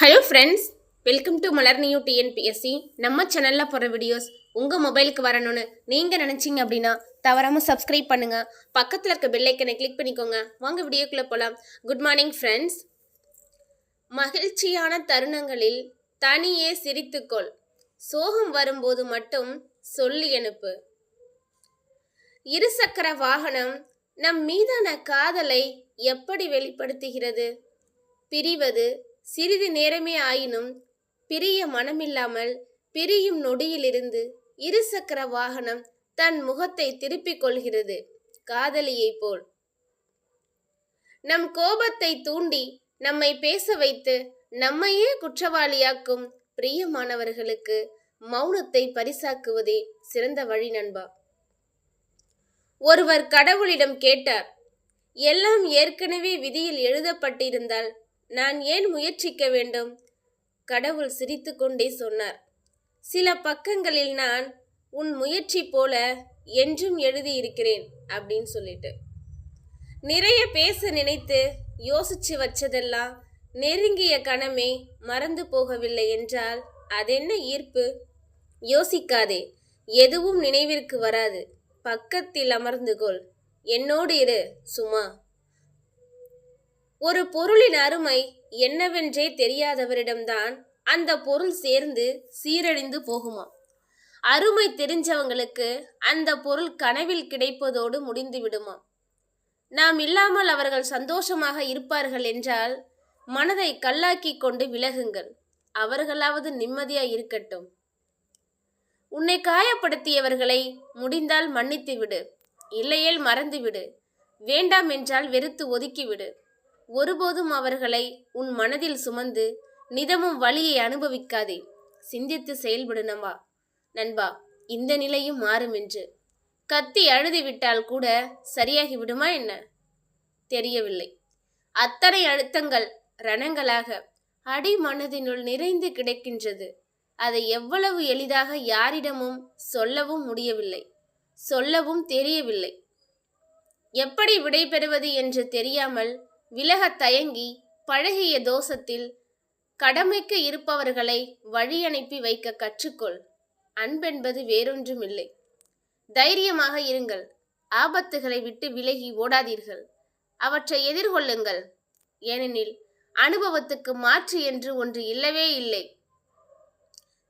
Hello friends welcome to Malar new TNPSC நம்ம சேனலில் போகிற வீடியோஸ் உங்கள் மொபைலுக்கு வரணும்னு நீங்கள் நினச்சிங்க அப்படின்னா தவறாமல் சப்ஸ்கிரைப் பண்ணுங்கள் பக்கத்தில் இருக்க பெல்லைக்கனை கிளிக் பண்ணிக்கோங்க. வாங்க வீடியோக்குள்ளே போகலாம் குட் மார்னிங் ஃப்ரெண்ட்ஸ் மகிழ்ச்சியான தருணங்களில் தனியே சிரித்துக்கொள். சோகம் வரும்போது மட்டும் சொல்லி அனுப்பு. இருசக்கர வாகனம் நம் மீதான காதலை எப்படி வெளிப்படுத்துகிறது? பிரிவது சிறிது நேரமே ஆயினும் பிரிய மனமில்லாமல் பிரியும் நொடியிலிருந்து இருசக்கர வாகனம் தன் முகத்தை திருப்பிக் கொள்கிறது. காதலியைப் போல். நம் கோபத்தை தூண்டி நம்மை பேச வைத்து நம்மையே குற்றவாளியாக்கும் பிரியமானவர்களுக்கு மௌனத்தை பரிசாக்குவதே சிறந்த வழி நண்பா. ஒருவர் கடவுளிடம் கேட்டார் எல்லாம் ஏற்கனவே விதியில் எழுதப்பட்டிருந்தால் நான் ஏன் முயற்சிக்க வேண்டும்? கடவுள் சிரித்துக்கொண்டே சொன்னார். சில பக்கங்களில் நான் உன் முயற்சி போல என்றும் எழுதியிருக்கிறேன் அப்படின்னு சொல்லிட்டு. நிறைய பேச நினைத்து யோசிச்சு வச்சதெல்லாம் நெருங்கிய கணமே மறந்து போகவில்லை என்றால் அதென்ன ஈர்ப்பு? யோசிக்காதே எதுவும் நினைவிற்கு வராது. பக்கத்தில் அமர்ந்து கொள். என்னோடு இரு சும்மா ஒரு பொருளின் அருமை என்னவென்றே தெரியாதவரிடம்தான் அந்த பொருள் சேர்ந்து சீரழிந்து போகுமா அருமை தெரிஞ்சவங்களுக்கு அந்த பொருள் கனவில் கிடைப்பதோடு முடிந்து விடுமா நாம் இல்லாமல் அவர்கள் சந்தோஷமாக இருப்பார்கள் என்றால் மனதை கல்லாக்கி கொண்டு விலகுங்கள். அவர்களாவது நிம்மதியா இருக்கட்டும். உன்னை காயப்படுத்தியவர்களை முடிந்தால் மன்னித்து விடு இல்லையேல் மறந்து விடு வேண்டாம் என்றால் வெறுத்து ஒதுக்கிவிடு. ஒருபோதும் அவர்களை உன் மனதில் சுமந்து நிதமும் வலியை அனுபவிக்காதே. சிந்தித்து செயல்படு நம்பா. நண்பா இந்த நிலையும் மாறும் என்று. கத்தி அழுது விட்டால் கூட சரியாகி விடுமா என்ன? தெரியவில்லை. அத்தனை அழுத்தங்கள் ரணங்களாக அடி மனதினுள் நிறைந்து கிடக்கின்றது. அதை எவ்வளவு எளிதாக யாரிடமும் சொல்லவும் முடியவில்லை. சொல்லவும் தெரியவில்லை. எப்படி விடை பெறுவது என்று தெரியாமல் விலகத் தயங்கி பழகிய தோசத்தில் கடமைக்கு இருப்பவர்களை வழி அனுப்பி வைக்க கற்றுக்கொள். அன்பென்பது வேறொன்றுமில்லை. தைரியமாக இருங்கள். ஆபத்துகளை விட்டு விலகி ஓடாதீர்கள். அவற்றை எதிர்கொள்ளுங்கள். ஏனெனில் அனுபவத்துக்கு மாற்று என்று ஒன்று இல்லவே இல்லை.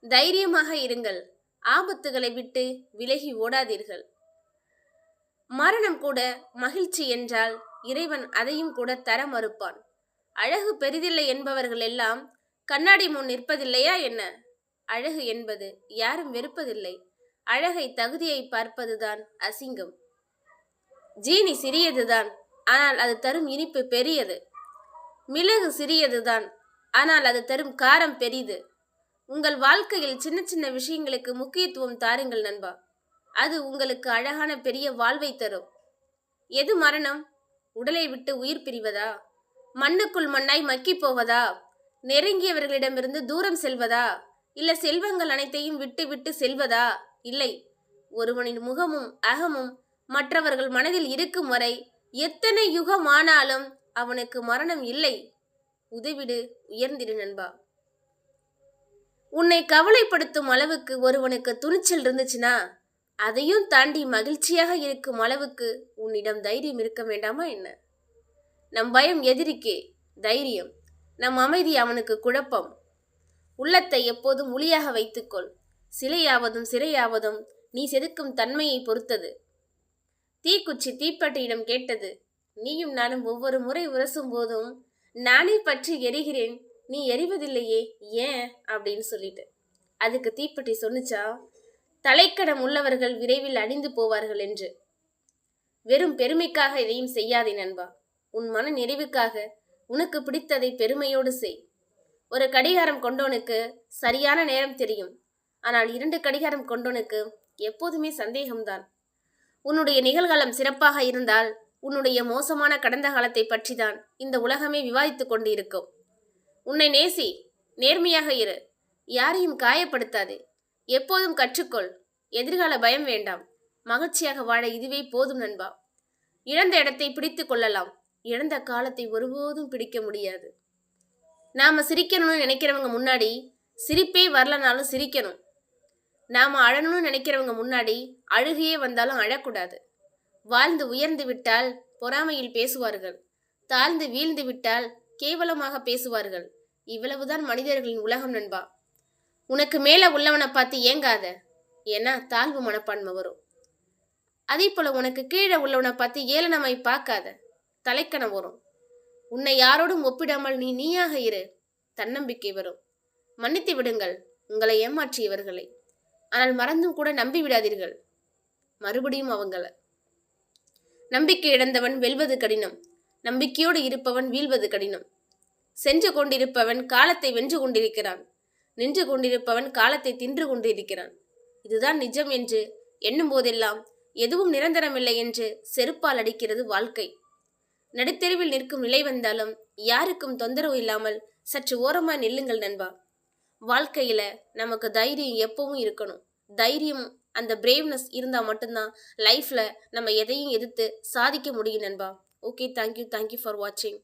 தைரியமாக இருங்கள். ஆபத்துகளை விட்டு விலகி ஓடாதீர்கள். மரணம் கூட மகிழ்ச்சி என்றால் இறைவன் அதையும் கூட தர மறுப்பான். அழகு பெரிதில்லை என்பவர்கள் எல்லாம் கண்ணாடி முன் நிற்பதில்லையா என்ன? அழகு என்பது யாரும் வெறுப்பதில்லை. அழகை தகுதியை பார்ப்பதுதான் அசிங்கம். ஜீனி சிறியதுதான் ஆனால் அது தரும் இனிப்பு பெரியது. மிளகு சிறியதுதான் ஆனால் அது தரும் காரம் பெரிது. உங்கள் வாழ்க்கையில் சின்ன சின்ன விஷயங்களுக்கு முக்கியத்துவம் தாருங்கள் நண்பா. அது உங்களுக்கு அழகான பெரிய வாழ்வை தரும். எது மரணம்? உடலை விட்டு உயிர் பிரிவதா? மண்ணுக்குள் மண்ணாய் மக்கி போவதா? நெருங்கியவர்களிடமிருந்து தூரம் செல்வதா? இல்ல செல்வங்கள் அனைத்தையும் விட்டு விட்டு செல்வதா? இல்லை. ஒருவனின் முகமும் அகமும் மற்றவர்கள் மனதில் இருக்கும் வரை எத்தனை யுகம் ஆனாலும் அவனுக்கு மரணம் இல்லை. உதவிடு உயர்ந்திடு நண்பா. உன்னை கவலைப்படுத்தும் அளவுக்கு ஒருவனுக்கு துணிச்சல் இருந்துச்சுன்னா அதையும் தாண்டி மகிழ்ச்சியாக இருக்கும் அளவுக்கு உன்னிடம் தைரியம் இருக்க வேண்டாமா என்ன? நம் பயம் எதிரிக்கே தைரியம். நம் அமைதி அவனுக்கு குழப்பம். உள்ளத்தை எப்போதும் ஒளியாக வைத்துக்கொள். சிலையாவதும் சிறையாவதும் நீ செதுக்கும் தன்மையை பொறுத்தது. தீக்குச்சி தீப்பெட்டியிடம் கேட்டது. நீயும் நானும் ஒவ்வொரு முறை உரசும் போதும் நானே பற்றி எரிகிறேன். நீ எரிவதில்லையே ஏன்? அப்படின்னு சொல்லிட்டு. அதுக்கு தீப்பெட்டி சொன்னுச்சா? தலைக்கடம் உள்ளவர்கள் விரைவில் அழிந்து போவார்கள் என்று. வெறும் பெருமைக்காக எதையும் செய்யாதே நண்பா. உன் மன நிறைவுக்காக உனக்கு பிடித்ததை பெருமையோடு செய். ஒரு கடிகாரம் கொண்டோனுக்கு சரியான நேரம் தெரியும். ஆனால் இரண்டு கடிகாரம் கொண்டோனுக்கு எப்போதுமே சந்தேகம்தான். உன்னுடைய நிகழ்காலம் சிறப்பாக இருந்தால் உன்னுடைய மோசமான கடந்த காலத்தை பற்றிதான் இந்த உலகமே விவாதித்துக் கொண்டு இருக்கும் உன்னை நேசி நேர்மையாக இரு. யாரையும் காயப்படுத்தாதே. எப்போதும் கற்றுக்கொள். எதிர்கால பயம் வேண்டாம். மகிழ்ச்சியாக வாழ இதுவே போதும் நண்பா. இழந்த இடத்தை பிடித்து கொள்ளலாம். இழந்த காலத்தை ஒருபோதும் பிடிக்க முடியாது. நாம் சிரிக்கணும்னு நினைக்கிறவங்க முன்னாடி சிரிப்பே வரலனாலும் சிரிக்கணும். நாம் அழணும்னு நினைக்கிறவங்க முன்னாடி அழுகையே வந்தாலும் அழக்கூடாது. வாழ்ந்து உயர்ந்து விட்டால் பொறாமையில் பேசுவார்கள். தாழ்ந்து வீழ்ந்து விட்டால் கேவலமாக பேசுவார்கள். இவ்வளவுதான் மனிதர்களின் உலகம் நண்பா. உனக்கு மேலே உள்ளவனை பார்த்து ஏங்காத. ஏன்னா தாழ்வு மனப்பான்மை வரும். அதே போல் உனக்கு கீழே உள்ளவனை பார்த்து ஏளனமாய் பார்க்காத. தலைக்கணம் வரும். உன்னை யாரோடும் ஒப்பிடாமல் நீ நீயாக இரு. தன்னம்பிக்கை வரும். மன்னித்து விடுங்கள் உங்களை ஏமாற்றியவர்களை. ஆனால் மறந்தும் கூட நம்பி விடாதீர்கள். மறுபடியும் அவங்கள. நம்பிக்கை இழந்தவன் வெல்வது கடினம். நம்பிக்கையோடு இருப்பவன் வீழ்வது கடினம். சென்று கொண்டிருப்பவன் காலத்தை வென்று கொண்டிருக்கிறான். நின்று கொண்டிருப்பவன் காலத்தை தின்று கொண்டிருக்கிறான். இதுதான் நிஜம் என்று எண்ணும் போதெல்லாம் எதுவும் நிரந்தரமில்லை என்று செருப்பால் அடிக்கிறது வாழ்க்கை. நடுத்தெருவில் நிற்கும் நிலை வந்தாலும் யாருக்கும் தொந்தரவு இல்லாமல் சற்று ஓரமாக நில்லுங்கள் நண்பா. வாழ்க்கையில நமக்கு தைரியம் எப்பவும் இருக்கணும். தைரியம் அந்த பிரேவ்னஸ் இருந்தால் மட்டும்தான் லைஃப்ல நம்ம எதையும் எதிர்த்து சாதிக்க முடியும் நண்பா. ஓகே தேங்க்யூ தேங்க்யூ ஃபார் வாட்சிங்